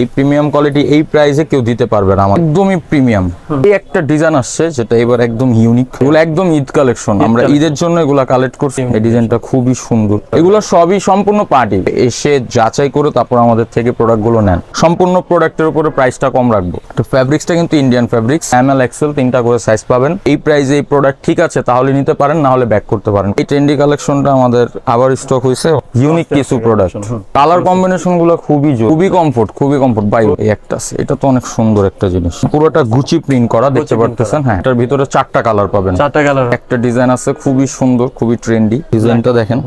এই premium quality এই প্রাইসে কেউ দিতে পারবে না। আমার একদমই প্রিমিয়াম। এই একটা ডিজাইন আসছে যেটা এবার একদম ইউনিক এগুলো একদম ঈদ কালেকশন আমরা ঈদের জন্য এগুলা কালেক্ট করছি। এই ডিজাইনটা খুবই সুন্দর। এগুলো সবই সম্পূর্ণ পার্টি এসে যাচাই করে তারপর আমাদের থেকে প্রোডাক্টগুলো নেন। সম্পূর্ণ প্রোডাক্টের উপরে প্রাইসটা কম রাখব। তো ফ্যাব্রিক্সটা কিন্তু Indian fabrics M L XL তিনটা করে সাইজ পাবেন। এই প্রাইসে এই প্রোডাক্ট ঠিক আছে তাহলে নিতে পারেন না হলে ব্যাক করতে পারেন। এই ট্রেন্ডি কালেকশনটা আমাদের আবার স্টক হয়েছে। ইউনিক কিছু প্রোডাক্ট কালার কম্বিনেশনগুলো খুবই খুবই কমফোর্ট খুবই কমফোর্ট বাই এই একটা আছে। এটা তো অনেক সুন্দর একটা জিনিস। পুরোটা গুচি প্রিন্ট করা দেখতে পারতেছেন? হ্যাঁ এটার ভিতরে চারটা কালার পাবেন। চারটা কালার একটা ডিজাইন আছে খুবই সুন্দর খুবই ট্রেন্ডি ডিজাইনটা দেখেন।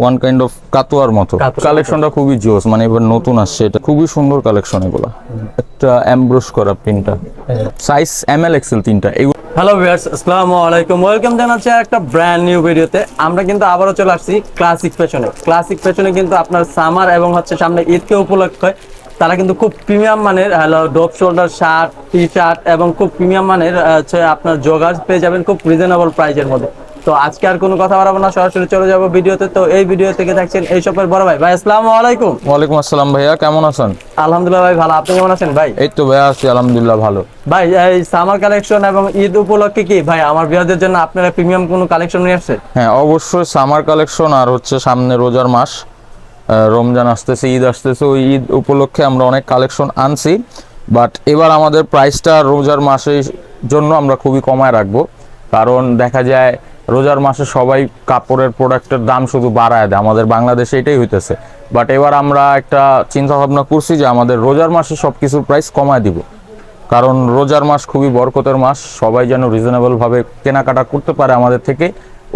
ওয়ান কাইন্ড অফ কাতুয়ার মতো। কালেকশনটা খুবই জোস মানে এবার নতুন আসছে এটা। খুবই সুন্দর কালেকশন এগুলা। একটা করা প্রিন্টটা সাইজ এম এল এক্সেল তিনটা। এগুলো হ্যালো ভিউয়ার্স আসসালামু আলাইকুম। ওয়েলকাম জানাচ্ছি একটা ব্র্যান্ড নিউ ভিডিওতে আমরা কিন্তু আবারও চলে আসছি ক্লাসিক ফ্যাশনে ক্লাসিক ফ্যাশনে কিন্তু আপনার সামার এবং হচ্ছে সামনে ঈদকে উপলক্ষে তারা কিন্তু খুব প্রিমিয়াম মানের dope shoulder shirt T shirt এবং খুব প্রিমিয়াম মানের হচ্ছে আপনার জগার্স পেয়ে যাবেন খুব রিজনেবল প্রাইজের মধ্যে। তো আজকে আর কোনো কথা বাড়াবো না সরাসরি চলে যাব ভিডিওতে। তো এই ভিডিও থেকে দেখছেন এই সবের বড় ভাই। ভাই আসসালাম আলাইকুম। ওয়ালাইকুম আসসালাম ভাইয়া কেমন আছেন? আলহামদুলিল্লাহ ভাই ভালো। আপনি কেমন আছেন ভাই? এই তো ভাইয়া আছি আলহামদুলিল্লাহ ভালো। ভাই এই সামার কালেকশন এবং ঈদ উপলক্ষে কি ভাই আমার বিয়ারদের জন্য আপনারা প্রিমিয়াম কোনো কালেকশন নিয়ে আসছে হ্যাঁ অবশ্যই সামার কালেকশন আর হচ্ছে সামনে রোজার মাস। রমজান আসতেছে, ঈদ আসতেছে, ওই ঈদ উপলক্ষে আমরা অনেক কালেকশন আনছি। বাট এবার আমাদের প্রাইসটা রোজার মাসের জন্য আমরা খুবই কমায় রাখব। কারণ দেখা যায়, রোজার মাসে সবাই কাপড়ের প্রোডাক্টের দাম শুধু বাড়ায় দেয়। আমাদের বাংলাদেশে এটাই হইতেছে। বাট এবার আমরা একটা চিন্তা ভাবনা করছি যে আমাদের রোজার মাসে সব কিছুর প্রাইস কমায় দিব। কারণ রোজার মাস খুবই বরকতের মাস, সবাই যেন রিজনেবলভাবে কেনাকাটা করতে পারে আমাদের থেকে,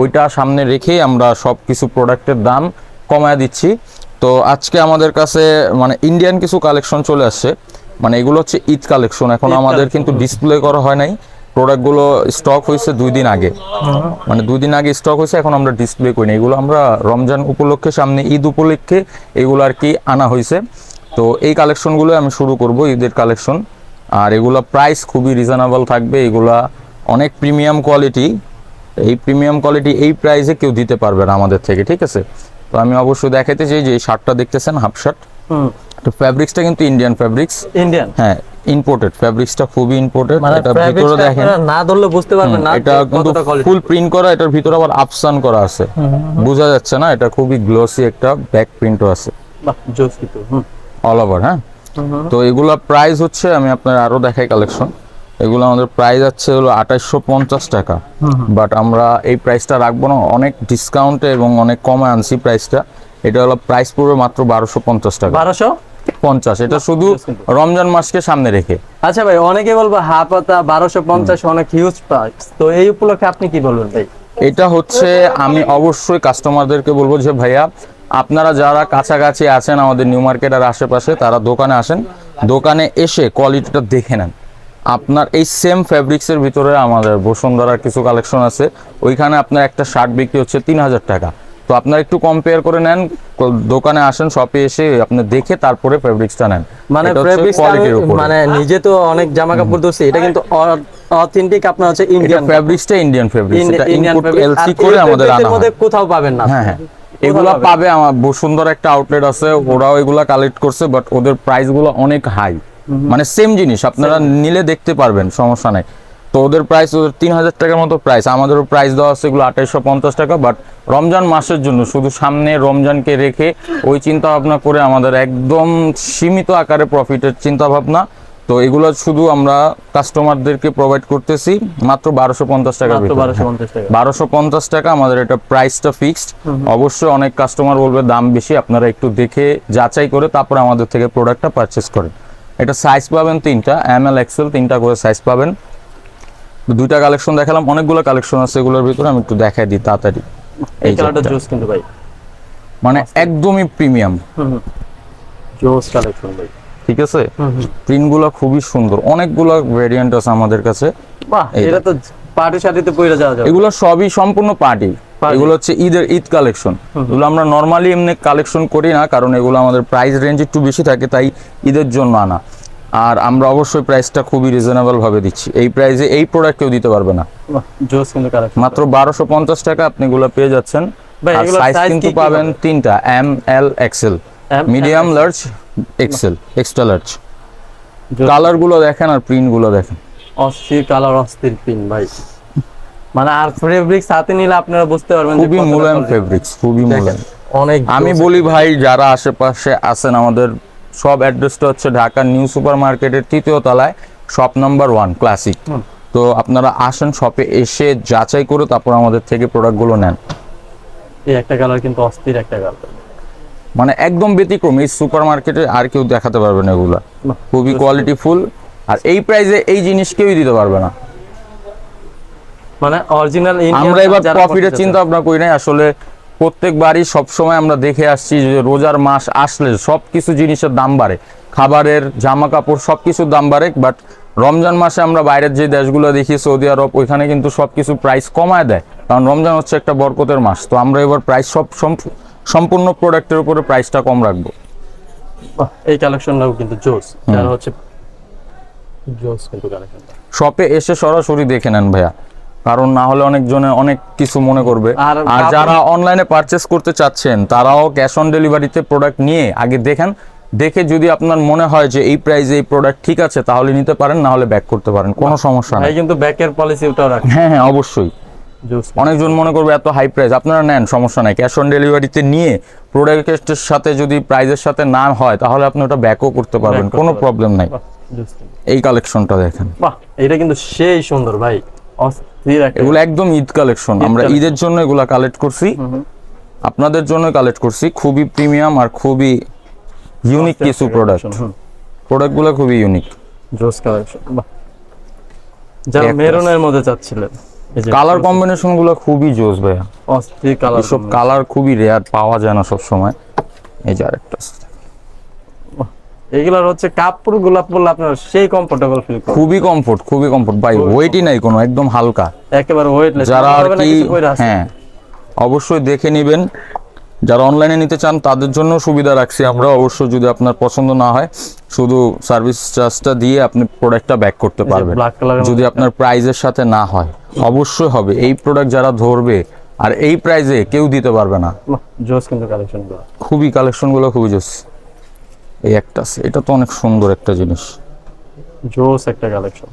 ওইটা সামনে রেখেই আমরা সব কিছু প্রোডাক্টের দাম কমায় দিচ্ছি। তো আজকে আমাদের কাছে মানে ইন্ডিয়ান কিছু কালেকশন চলে আসছে। মানে এগুলো হচ্ছে ঈদ কালেকশন এখন আমাদের কিন্তু ডিসপ্লে করা হয় নাই। প্রোডাক্টগুলো স্টক হয়েছে দুই দিন আগে। মানে দুই দিন আগে স্টক হয়েছে এখন আমরা ডিসপ্লে করি না এগুলো আমরা রমজান উপলক্ষে সামনে ঈদ উপলক্ষে এগুলো আর কি আনা হয়েছে। তো এই কালেকশনগুলো আমি শুরু করব ঈদের কালেকশন আর এগুলা প্রাইস খুবই রিজনেবল থাকবে। এগুলা অনেক প্রিমিয়াম কোয়ালিটি এই প্রিমিয়াম কোয়ালিটি এই প্রাইসে কেউ দিতে পারবে না আমাদের থেকে ঠিক আছে? তো আমি অবশ্যই দেখাতে চাই যে এই শার্টটা দেখতেছেন হাফ শার্ট। তো ফ্যাব্রিক্সটা কিন্তু ইন্ডিয়ান ফ্যাব্রিক্স ইন্ডিয়ান হ্যাঁ ইম্পোর্টেড ফ্যাব্রিক্সটা খুবই ইম্পোর্টেড মানে এটা ভিতরে দেখেন। না ধরলে বুঝতে পারবেন না এটা কিন্তু ফুল প্রিন্ট করা এটার ভিতরে আবার আপসান করা আছে। বোঝা যাচ্ছে না এটা খুবই গ্লোসি একটা ব্যাক প্রিন্টও আছে। বাহ জোস কিন্তু অল ওভার হ্যাঁ? তো এগুলা প্রাইস হচ্ছে আমি আপনার আরও দেখাই কালেকশন এগুলো আমাদের প্রাইস আছে হলো আঠাইশশো পঞ্চাশ টাকা। বাট আমরা এই প্রাইসটা রাখব না অনেক ডিসকাউন্টে এবং অনেক কমে আনছি প্রাইসটা এটা হলো প্রাইস পড়বে মাত্র বারোশো পঞ্চাশ টাকা। বারোশো? পঞ্চাশ এটা শুধু রমজান মাসকে সামনে রেখে। আচ্ছা ভাই অনেকে বলব পাতা বারোশো পঞ্চাশ অনেক হিউজ প্রাইস তো এই উপলক্ষে আপনি কি বলবেন ভাই? এটা হচ্ছে আমি অবশ্যই কাস্টমারদেরকে বলব যে ভাইয়া আপনারা যারা কাছাকাছি আছেন আমাদের নিউ মার্কেটের আশেপাশে তারা দোকানে আসেন। দোকানে এসে কোয়ালিটিটা দেখে নেন। আপনার এই সেম ফ্যাব্রিক্সের ভিতরে আমাদের বসুন্ধরার কিছু কালেকশন আছে। ওইখানে আপনার একটা শার্ট বিক্রি হচ্ছে তিন হাজার টাকা। তো আপনারা একটু কম্পেয়ার করে নেন দোকানে আসেন শপে এসে আপনি দেখে তারপরে ফ্যাব্রিক্সটা নেন। মানে মানে নিজে তো অনেক জামা কাপড় ধরছি এটা কিন্তু অথেন্টিক আপনার হচ্ছে ইন্ডিয়ান ফ্যাব্রিক্সটা ইন্ডিয়ান ফ্যাব্রিক্স এটা ইনপুট এলসি করে আমাদের আনা হয়। মধ্যে কোথাও পাবেন না। হ্যাঁ হ্যাঁ। এগুলা পাবে আমার বসুন্ধরা একটা আউটলেট আছে ওরাও এগুলা কালেক্ট করছে বাট ওদের প্রাইসগুলো অনেক হাই মানে সেম জিনিস আপনারা নিলে দেখতে পারবেন সমস্যা নাই। তো ওদের প্রাইস ওদের তিন হাজার টাকার মতো প্রাইস আমাদেরও প্রাইস দেওয়া আছে এগুলো আঠাইশশো পঞ্চাশ টাকা বাট রমজান মাসের জন্য শুধু সামনে রমজানকে রেখে ওই চিন্তা ভাবনা করে আমাদের একদম সীমিত আকারে প্রফিটের চিন্তা ভাবনা তো এগুলো শুধু আমরা কাস্টমারদেরকে প্রোভাইড করতেছি মাত্র বারোশো পঞ্চাশ টাকার বারোশো পঞ্চাশ টাকা। বারোশো পঞ্চাশ টাকা আমাদের এটা প্রাইসটা ফিক্সড অবশ্যই অনেক কাস্টমার বলবে দাম বেশি আপনারা একটু দেখে যাচাই করে তারপরে আমাদের থেকে প্রোডাক্টটা পারচেস করেন। এটা সাইজ পাবেন তিনটা এম এল এক্সেল তিনটা করে সাইজ পাবেন। দুইটা কালেকশন দেখালাম অনেকগুলো কালেকশন আছে এগুলোর ভিতরে আমি একটু দেখাই দিই তাড়াতাড়ি। এই কালারটা জোস কিন্তু ভাই। মানে একদমই প্রিমিয়াম জোস কালেকশন ভাই। ঠিক আছে? প্রিন্টগুলো খুবই সুন্দর। অনেকগুলো ভেরিয়েন্ট আছে আমাদের কাছে। বাহ এটা তো পার্টির সাথে তো পরে যাওয়া যাবে। এগুলো সবই সম্পূর্ণ পার্টি। এগুলো হচ্ছে ঈদের ঈদ কালেকশন। এগুলো আমরা নর্মালি এমনি কালেকশন করি না কারণ এগুলো আমাদের প্রাইস রেঞ্জ একটু বেশি থাকে তাই ঈদের জন্য আনা। আর আমরা অবশ্যই প্রাইসটা খুবই রিজনেবল ভাবে দিচ্ছি। এই প্রাইসে এই প্রোডাক্ট কেউ দিতে পারবে না। মাত্র বারোশো পঞ্চাশ টাকা আপনি এগুলো পেয়ে যাচ্ছেন। আর সাইজ কিন্তু পাবেন তিনটা M L XL medium large XL extra large জোস। কালারগুলো দেখেন আর প্রিন্টগুলো দেখেন। অস্থির কালার অস্থির পিন ভাই। মানে আর ফেব্রিক্স হাতে নিলে আপনারা বুঝতে পারবেন খুবই মোলায়েম ফেব্রিক্স খুবই মোলায়েম অনেক আমি বলি ভাই যারা আশেপাশে আছেন আমাদের সব অ্যাড্রেসটা হচ্ছে ঢাকা নিউ সুপার মার্কেটের তৃতীয় তলায় শপ নাম্বার ওয়ান ক্লাসিক তো আপনারা আসেন শপে এসে যাচাই করে তারপর আমাদের থেকে প্রোডাক্টগুলো নেন। এই একটা কালার কিন্তু অস্থির একটা কালার মানে একদম ব্যতিক্রম এই সুপার মার্কেটে আর কেউ দেখাতে পারবে না এগুলা। খুবই কোয়ালিটি ফুল আর এই প্রাইসে এই জিনিস কেউই দিতে পারবে না। মানে অরিজিনাল আমরা এবার প্রফিটের চিন্তা ভাবনা করি নাই আসলে প্রত্যেকবারই সবসময় আমরা দেখে আসছি যে রোজার মাস আসলে সব কিছু জিনিসের দাম বাড়ে। খাবারের জামা কাপড় সব কিছুর দাম বাড়ে বাট রমজান মাসে আমরা বাইরের যে দেশগুলো দেখি সৌদি আরব ওইখানে কিন্তু সব কিছু প্রাইস কমায় দেয়। কারণ রমজান হচ্ছে একটা বরকতের মাস তো আমরা এবার প্রাইস সব সম্পূর্ণ প্রোডাক্টের উপরে প্রাইসটা কম রাখব। এই কালেকশনটাও কিন্তু জোস যারা হচ্ছে জোস কিন্তু কালেকশনটা শপে এসে সরাসরি দেখে নেন ভাইয়া। কারণ না হলে অনেকজনে অনেক কিছু মনে করবে। আর যারা অনলাইনে পারচেস করতে চাচ্ছেন তারাও ক্যাশ অন ডেলিভারিতে প্রোডাক্ট নিয়ে আগে দেখেন। দেখে যদি আপনার মনে হয় যে এই প্রাইসে এই প্রোডাক্ট ঠিক আছে তাহলে নিতে পারেন না হলে ব্যাক করতে পারেন। কোনো সমস্যা নেই। কিন্তু ব্যাকের পলিসি ওটাও রাখেন। হ্যাঁ হ্যাঁ অবশ্যই। অনেকজন মনে করবে এত হাই প্রাইস আপনারা নেন সমস্যা নাই। ক্যাশ অন ডেলিভারিতে নিয়ে প্রোডাক্টের সাথে যদি প্রাইজের সাথে না হয় তাহলে আপনি ওটা ব্যাকও করতে পারবেন কোনো প্রবলেম নাই। এই কালেকশনটা দেখেন। বাহ এটা কিন্তু সেই সুন্দর ভাই এগুলো একদম ঈদ কালেকশন আমরা ঈদের জন্য এগুলা কালেক্ট করছি। আপনাদের জন্য কালেক্ট করছি খুবই প্রিমিয়াম আর খুবই ইউনিক কিছু প্রোডাক্ট প্রোডাক্টগুলো খুবই ইউনিক জোস কালেকশন বাহ। যারা মেরুনের মধ্যে চাচ্ছিলেন। কালার কম্বিনেশনগুলো খুবই জোস ভাইয়া। অস্থির কালার সব কালার খুবই রেয়ার পাওয়া যায় না সব সময় এই যে আরেকটা। এগুলোর হচ্ছে কাপড় গোলাপ পরলে আপনার সেই কমফোর্টেবল ফিল করবেন। খুবই কমফোর্ট খুবই কমফোর্ট ভাই ওয়েটই নাই কোনো একদম হালকা। একেবারে ওয়েটলেস যারা আর কি হ্যাঁ অবশ্যই দেখে নেবেন। যারা অনলাইনে নিতে চান তাদের জন্য সুবিধা রাখছি আমরা। অবশ্যই যদি আপনার পছন্দ না হয় শুধু সার্ভিস চার্জটা দিয়ে আপনি প্রোডাক্টটা ব্যাক করতে পারবেন। যদি আপনার প্রাইজের সাথে না হয়। অবশ্যই হবে। এই প্রোডাক্ট যারা ধরবে আর এই প্রাইজে কেউ দিতে পারবে না। জোস কিন্তু কালেকশনগুলো খুবই কালেকশনগুলো খুবই জোস। এই একটা আছে এটা তো অনেক সুন্দর একটা জিনিস। জোস একটা কালেকশন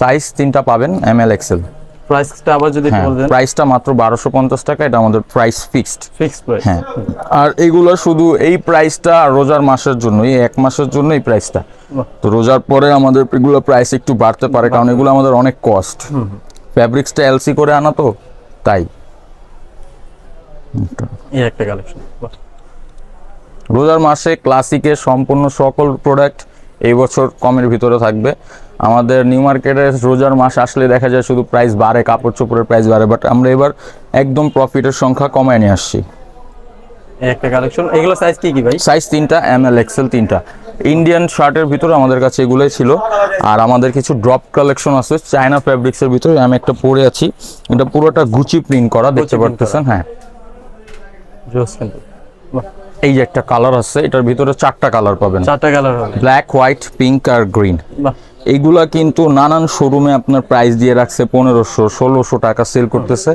সাইজ তিনটা পাবেন এম এল এক্সেল প্রাইসটা আবার যদি হ্যাঁ বলবেন প্রাইসটা মাত্র বারোশো পঞ্চাশ টাকা এটা আমাদের প্রাইস ফিক্সড ফিক্স প্রাইস হ্যাঁ। আর এগুলো শুধু এই প্রাইসটা রোজার মাসের জন্য এই এক মাসের জন্য এই প্রাইসটা তো রোজার পরে আমাদের এগুলো প্রাইস একটু বাড়তে পারে কারণ এগুলো আমাদের অনেক কস্ট ফ্যাব্রিক্সটা এলসি করে আনা তো তাই। এই একটা কালেকশন রোজার মাসে ক্লাসিকের সম্পূর্ণ সকল প্রোডাক্ট এই বছর কমের ভিতরে থাকবে। আমাদের নিউ মার্কেটে রোজার মাস আসলে দেখা যায় শুধু প্রাইস বাড়ে কাপড় চোপড়ের প্রাইস বাড়ে বাট আমরা এবার একদম প্রফিটের সংখ্যা কমায় নিয়ে আসছি। একটা কালেকশন এগুলো সাইজ কি কি ভাই? সাইজ তিনটা এম এল এক্সেল তিনটা। ইন্ডিয়ান শার্টের ভিতরে আমাদের কাছে এগুলোই ছিল। আর আমাদের কিছু ড্রপ কালেকশন আছে চায়না ফ্যাব্রিক্সের ভিতরে আমি একটা পরে আছি। এটা পুরোটা গুচি প্রিন্ট করা দেখতে পারতেছেন? হ্যাঁ। বাহ, এই যে একটা কালার আছে এটার ভিতরে চারটা কালার পাবেন। চারটা কালার হবে। ব্ল্যাক হোয়াইট পিঙ্ক আর গ্রিন বাহ। এইগুলা কিন্তু নানান শোরুমে আপনার প্রাইস দিয়ে রাখছে পনেরোশো ষোলোশো টাকা সেল করতেছে।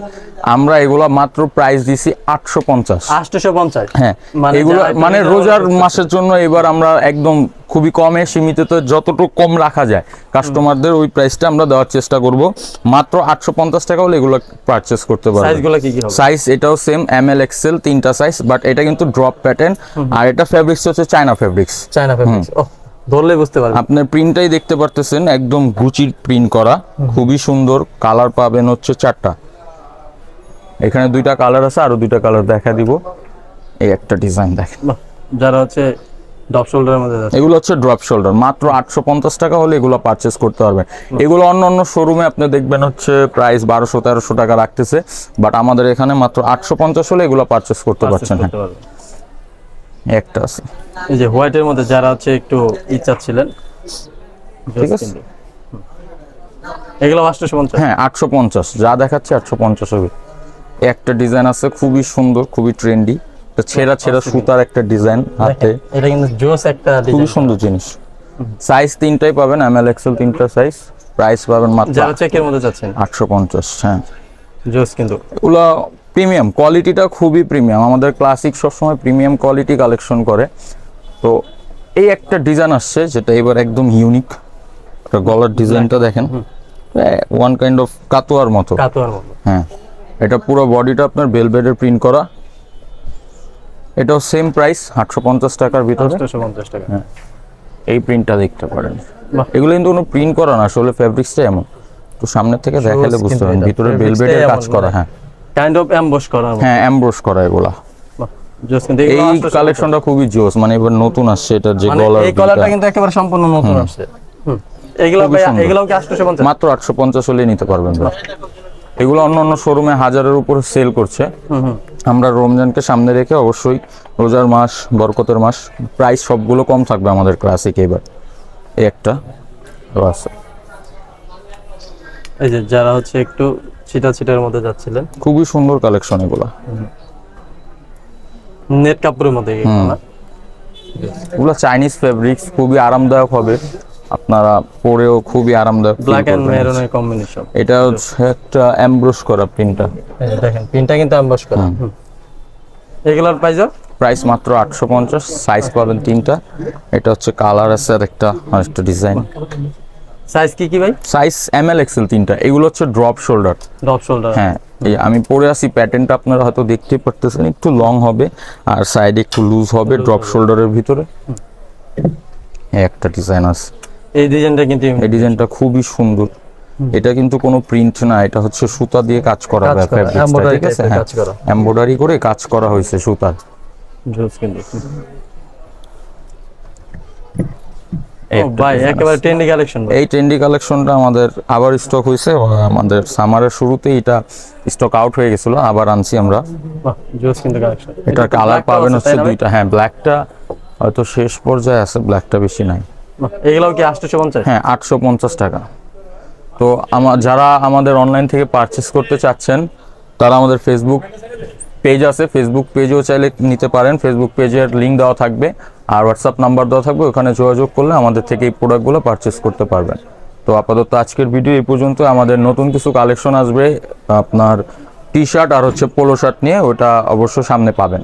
আমরা এগুলা মাত্র প্রাইস দিছি আটশো পঞ্চাশ। আটশোশো পঞ্চাশ? হ্যাঁ মানে এগুলো মানে রোজার মাসের জন্য এবার আমরা একদম খুবই কমে সীমিত যতটুকু কম রাখা যায়। কাস্টমারদের ওই প্রাইসটা আমরা দেওয়ার চেষ্টা করব। মাত্র আটশো পঞ্চাশ টাকা হলে এগুলো পারচেস করতে পারবে। সাইজ এটাও সেম এম এল এক্সেল তিনটা সাইজ বাট এটা কিন্তু ড্রপ প্যাটার্ন আর এটা ফেব্রিক্স হচ্ছে চায়না ফেব্রিক্স চায়না ফেব্রিক্স ধরলে বুঝতে পারবেন। আপনার প্রিন্টটাই দেখতে পারতেছেন একদম গুচির প্রিন্ট করা। খুবই সুন্দর কালার পাবেন হচ্ছে চারটা। এখানে দুইটা কালার আছে আরও দুইটা কালার দেখা দিব। এই একটা ডিজাইন দেখেন। যারা হচ্ছে ডপ শোল্ডারের মধ্যে এগুলো হচ্ছে ড্রপ শোল্ডার মাত্র আটশো পঞ্চাশ টাকা হলে এগুলো পারচেস করতে পারবেন। এগুলো অন্য অন্য শোরুমে আপনি দেখবেন হচ্ছে প্রাইস বারোশো তেরোশো টাকা রাখতেছে বাট আমাদের এখানে মাত্র আটশো পঞ্চাশ হলে এগুলো পারচেস করতে পারছেন হ্যাঁ। একটা আছে। এই যে হোয়াইটের মধ্যে যারা হচ্ছে একটু ইচ্ছা ছিলেন ঠিক আছে। এগুলো আটশোশো পঞ্চাশ? হ্যাঁ আটশো পঞ্চাশ। যা দেখাচ্ছে আটশো পঞ্চাশ হবে একটা ডিজাইন আছে খুবই সুন্দর খুবই ট্রেন্ডি তো ছেঁড়া ছেঁড়া সুতার একটা ডিজাইন হাতে। এটা কিন্তু জোস একটা খুবই সুন্দর জিনিস। সাইজ তিনটাই পাবেন এম এল এক্সেল তিনটা সাইজ প্রাইস পাবেন মাত্র যারা চেকের মধ্যে যাচ্ছেন। আটশো পঞ্চাশ হ্যাঁ। জোস কিন্তু। এগুলো প্রিমিয়াম কোয়ালিটিটা খুবই প্রিমিয়াম। আমাদের ক্লাসিক সবসময় প্রিমিয়াম কোয়ালিটি কালেকশন করে। তো এই একটা ডিজাইন আসছে যেটা এবার একদম ইউনিক গলার ডিজাইনটা দেখেন। ওয়ান কাইন্ড অফ কাতুয়ার মতো। কাতুয়ার মতো। হ্যাঁ। এটা পুরো বডিটা আপনার বেলবেডের প্রিন্ট করা। এটাও সেম প্রাইস আটশো পঞ্চাশ টাকার ভিতরে। টাকা। হ্যাঁ। এই প্রিন্টটা দেখতে পারেন। এগুলো কিন্তু কোনো প্রিন্ট করা না আসলে ফ্যাব্রিক্সটা এমন। তো সামনে থেকে দেখালে বুঝতে পারেন ভিতরে বেলবেডের কাজ করা মানে। হ্যাঁ। কাইন্ড অফ অ্যাম্বস করা হ্যাঁ অ্যাম্ব্রোস করা এগুলা। এই কালেকশনটা খুবই জোস মানে এবার নতুন আসছে এটার যে মানে গলার এই কলারটা কিন্তু একেবারে সম্পূর্ণ নতুন আসছে। এগুলো ভাই এগুলো কি আটশোশো পঞ্চাশ? মাত্র আটশো পঞ্চাশ হলে নিতে পারবেন ভাই। এগুলো অন্য অন্য শোরুমে হাজারের উপরে সেল করছে। আমরা রমজানকে সামনে রেখে অবশ্যই রোজার মাস বরকতের মাস প্রাইস সবগুলো কম থাকবে আমাদের ক্লাসিক এবার। এই একটা আছে এই যে যারা হচ্ছে একটু ছিটা ছিটার মধ্যে যাচ্ছিলেন। খুবই সুন্দর কালেকশন এগুলো। নেট কাপড়ের মধ্যে এগুলো? চাইনিজ ফেব্রিক্স খুবই আরামদায়ক হবে। আপনারা পরেও খুবই আরামদায়ক ব্ল্যাক এন্ড। মেরুনের কম্বিনেশন এটা হচ্ছে একটা এমব্রোস করা প্রিন্টটা দেখেন পিনটা কিন্তু অ্যাম্বস করা। এগুলোর প্রাইস প্রাইস মাত্র আটশো পঞ্চাশ সাইজ পাবেন তিনটা। এটা হচ্ছে কালার আছে আর একটা ডিজাইন সাইজ কি কি ভাই? সাইজ এম এল এক্সেল তিনটা। এগুলো হচ্ছে ড্রপ শোল্ডার ডপ শোল্ডার হ্যাঁ এই আমি পরে আসি প্যাটার্নটা আপনারা হয়তো দেখতে পারতেছেন একটু লং হবে আর সাইডে একটু লুজ হবে ড্রপ শোল্ডারের ভিতরে। একটা ডিজাইন আছে। এই ডিজাইনটা কিন্তু এই ডিজাইনটা খুবই সুন্দর। এটা কিন্তু কোনো প্রিন্ট না এটা হচ্ছে সুতা দিয়ে কাজ করা আছে? হ্যাঁ কাজ করা। এমব্রয়ডারি করে কাজ করা হয়েছে সুতার জোস কিন্তু এই ও একটা ভাই design একেবারে ট্রেন্ডি কালেকশন এই ট্রেন্ডি কালেকশনটা আমাদের আবার স্টক হয়েছে আমাদের সামারের শুরুতেই এটা স্টক আউট হয়ে গেছিল আবার আনছি আমরা। বাহ জোস কিন্তু কালেকশন এটার কালার পাবেন হচ্ছে দুইটা হ্যাঁ ব্ল্যাকটা হয়তো শেষ পর্যায়ে আছে ব্ল্যাকটা বেশি নাই। এগুলাও কি আটশোশো পঞ্চাশ? হ্যাঁ আটশো পঞ্চাশ টাকা। তো আমার যারা আমাদের অনলাইন থেকে পারচেস করতে চাচ্ছেন তারা আমাদের ফেসবুক পেজ আছে ফেসবুক পেজেও চাইলে নিতে পারেন। ফেসবুক পেজের লিঙ্ক দেওয়া থাকবে। আর হোয়াটসঅ্যাপ নাম্বার দেওয়া থাকবে, ওখানে যোগাযোগ করলে আমাদের থেকে এই প্রোডাক্টগুলো পারচেস করতে পারবেন। তো আপাতত আজকের ভিডিও এই পর্যন্ত আমাদের নতুন কিছু কালেকশন আসবে, আপনার টি শার্ট আর হচ্ছে পোলো শার্ট নিয়ে, ওটা অবশ্য সামনে পাবেন।